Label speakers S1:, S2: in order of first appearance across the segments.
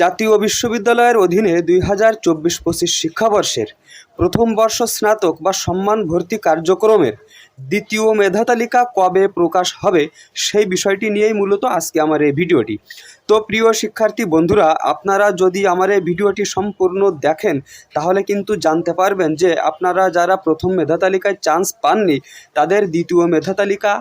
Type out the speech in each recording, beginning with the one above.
S1: জাতীয় বিশ্ববিদ্যালয়ের অধীনে দুই হাজার চব্বিশ পঁচিশ শিক্ষাবর্ষের প্রথম বর্ষ স্নাতক বা সম্মান ভর্তি কার্যক্রমের দ্বিতীয় মেধা তালিকা কবে প্রকাশ হবে সেই বিষয়টি নিয়েই মূলত আজকে আমার এই ভিডিওটি। তো প্রিয় শিক্ষার্থী বন্ধুরা, আপনারা যদি আমার এই ভিডিওটি সম্পূর্ণ দেখেন, তাহলে কিন্তু জানতে পারবেন যে আপনারা যারা প্রথম মেধা তালিকায় চান্স পাননি, তাদের দ্বিতীয় মেধা তালিকা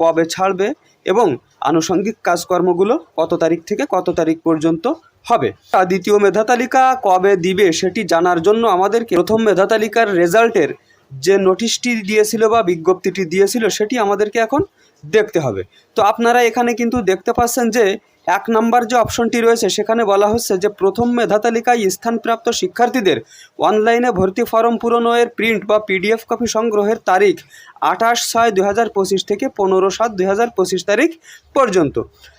S1: কবে ছাড়বে এবং আনুষঙ্গিক কাজকর্মগুলো কত তারিখ থেকে কত তারিখ পর্যন্ত হবে। দ্বিতীয় মেধা তালিকা কবে দিবে সেটি জানার জন্য আমাদেরকে প্রথম মেধা তালিকার রেজাল্টের যে নোটিশটি দিয়েছিল বা বিজ্ঞপ্তিটি দিয়েছিল সেটি আমাদেরকে এখন দেখতে হবে। তো আপনারা এখানে কিন্তু দেখতে পাচ্ছেন যে এক নম্বর যে অপশনটি রয়েছে, সেখানে বলা হচ্ছে যে প্রথম মেধা তালিকায় স্থানপ্রাপ্ত শিক্ষার্থীদের অনলাইনে ভর্তি ফর্ম পূরণের প্রিন্ট বা পিডিএফ কপি সংগ্রহের তারিখ আঠাশ ছয় পঁচিশ থেকে পনেরো সাত পঁচিশ তারিখ পর্যন্ত।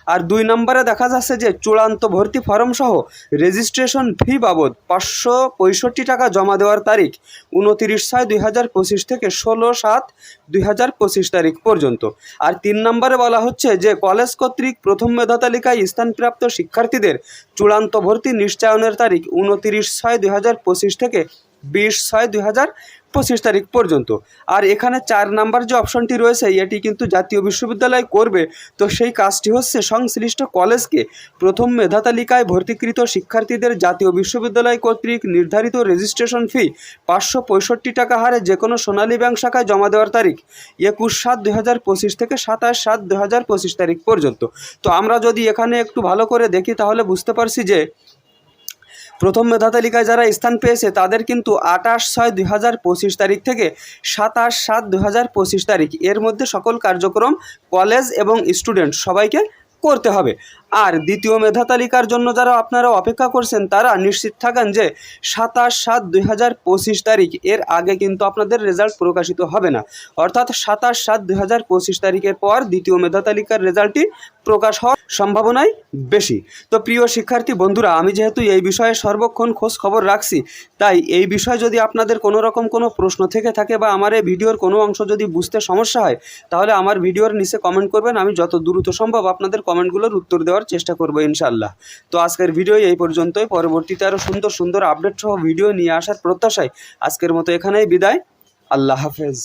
S1: আর দুই নম্বরে দেখা যাচ্ছে যে চূড়ান্ত ভর্তি ফর্ম সহ রেজিস্ট্রেশন ফি বাবদ পাঁচশো পঁয়ষট্টি টাকা জমা দেওয়ার তারিখ উনতিরিশ ছয় দুই থেকে ষোলো সাত দুই হাজার পঁচিশ তারিখ পর্যন্ত। আর তিন নম্বরে বলা হচ্ছে যে, কলেজ কর্তৃক প্রথম মেধা তালিকায় স্থানপ্রাপ্ত শিক্ষার্থীদের চূড়ান্ত ভর্তি নিশ্চয়নের তারিখ উনতিরিশ ছয় দুই থেকে বিশ ছয় দুই পঁচিশ তারিখ পর্যন্ত। আর এখানে চার নাম্বার যে অপশনটি রয়েছে, এটি কিন্তু জাতীয় বিশ্ববিদ্যালয় করবে। তো সেই কাজটি হচ্ছে সংশ্লিষ্ট কলেজকে প্রথম মেধা তালিকায় ভর্তিকৃত শিক্ষার্থীদের জাতীয় বিশ্ববিদ্যালয় কর্তৃক নির্ধারিত রেজিস্ট্রেশন ফি পাঁচশো পঁয়ষট্টি টাকা হারে যে কোনো সোনালী ব্যাংক শাখায় জমা দেওয়ার তারিখ একুশ সাত দু থেকে সাতাশ সাত পঁচিশ তারিখ পর্যন্ত। তো আমরা যদি এখানে একটু ভালো করে দেখি, তাহলে বুঝতে পারছি যে প্রথম মেধা তালিকায় যারা স্থান পেয়েছে, তাদের কিন্তু আঠাশ ছয় দুই হাজার পঁচিশ তারিখ থেকে সাতাশ সাত দুই হাজার পঁচিশ তারিখ। এর মধ্যে সকল কার্যক্রম কলেজ এবং স্টুডেন্ট সবাইকে করতে হবে। আর দ্বিতীয় মেধা তালিকার জন্য যারা আপনারা অপেক্ষা করছেন, তারা নিশ্চিত থাকেন যে সাতাশ সাত দুই হাজার পঁচিশ তারিখ, এর আগে কিন্তু আপনাদের রেজাল্ট প্রকাশিত হবে না। অর্থাৎ সাতাশ সাত দুই হাজার পঁচিশ তারিখের পর দ্বিতীয় মেধা তালিকার রেজাল্টটি প্রকাশ হওয়ার সম্ভাবনাই বেশি। তো প্রিয় শিক্ষার্থী বন্ধুরা, আমি যেহেতু এই বিষয়ে সর্বক্ষণ খোঁজ খবর রাখছি, তাই এই বিষয়ে যদি আপনাদের কোনো রকম কোনো প্রশ্ন থেকে থাকে বা আমার এই ভিডিওর কোনো অংশ যদি বুঝতে সমস্যা হয়, তাহলে আমার ভিডিওর নিচে কমেন্ট করবেন, আমি যত দ্রুত সম্ভব আপনাদের কমেন্টগুলোর উত্তর দেওয়ার চেষ্টা করব ইনশাল্লাহ তো আজকের ভিডিও এই পর্যন্তই, পরবর্তীতে আরও সুন্দর সুন্দর আপডেট সহ ভিডিও নিয়ে আসার প্রত্যাশায় আজকের মতো এখানেই বিদায়, আল্লাহ হাফেজ।